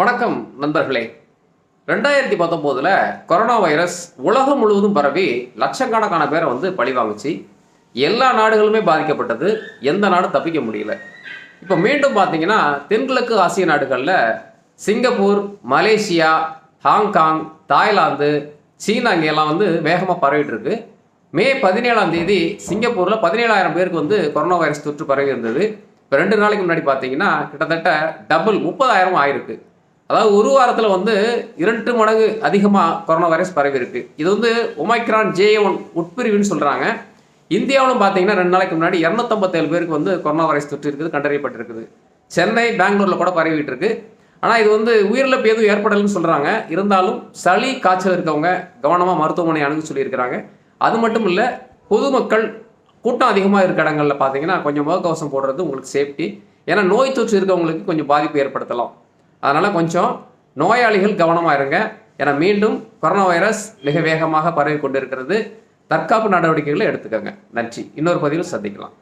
வணக்கம் நண்பர்களே. ரெண்டாயிரத்தி பத்தொம்போதில் கொரோனா வைரஸ் உலகம் முழுவதும் பரவி லட்சக்கணக்கான பேரை வந்து பழிவாங்குச்சு எல்லா நாடுகளுமே பாதிக்கப்பட்டது. எந்த நாடும் தப்பிக்க முடியல. இப்போ மீண்டும் பார்த்தீங்கன்னா தென்கிழக்கு ஆசிய நாடுகளில் Singapore Malaysia Hong Kong Thailand சீனா இங்கெல்லாம் வந்து வேகமாக பரவிட்டு இருக்கு. மே பதினேழாம் தேதி சிங்கப்பூரில் பதினேழாயிரம் பேருக்கு வந்து கொரோனா வைரஸ் தொற்று பரவி இருந்தது. இப்போ ரெண்டு நாளைக்கு முன்னாடி பார்த்தீங்கன்னா கிட்டத்தட்ட டபுள் முப்பதாயிரம் ஆயிருக்கு. அதாவது ஒரு வாரத்தில் வந்து இரண்டு மடங்கு அதிகமாக கொரோனா வைரஸ் பரவி இருக்கு. இது வந்து ஒமைக்ரான் ஜே ஒன் உட்பிரிவுன்னு சொல்கிறாங்க இந்தியாவிலும் பார்த்தீங்கன்னா ரெண்டு நாளைக்கு முன்னாடி இரநூத்தம்பத்தேழு பேருக்கு வந்து கொரோனா வைரஸ் தொற்று இருக்குது கண்டறியப்பட்டிருக்குது. சென்னை பெங்களூரில் கூட பரவிட்டு இருக்கு. ஆனால் இது வந்து உயிரிழப்பு எதுவும் ஏற்படலைன்னு சொல்கிறாங்க இருந்தாலும் சளி காய்ச்சல் இருக்கவங்க கவனமாக மருத்துவமனை அணுகு சொல்லியிருக்கிறாங்க. அது மட்டும் இல்லை பொதுமக்கள் கூட்டம் அதிகமாக இருக்க இடங்களில் பார்த்தீங்கன்னா கொஞ்சம் முகக்கவசம் போடுறது உங்களுக்கு சேஃப்டி ஏன்னா நோய் தொற்று இருக்கவங்களுக்கு கொஞ்சம் பாதிப்பு ஏற்படுத்தலாம். அதனால் கொஞ்சம் நோயாளிகள் கவனமாக இருங்க. ஏன்னா மீண்டும் கொரோனா வைரஸ் மிக வேகமாக பரவி கொண்டிருக்கிறது. தற்காப்பு நடவடிக்கைகளை எடுத்துக்கோங்க. நன்றி. இன்னொரு பதிவில் சந்திக்கலாம்.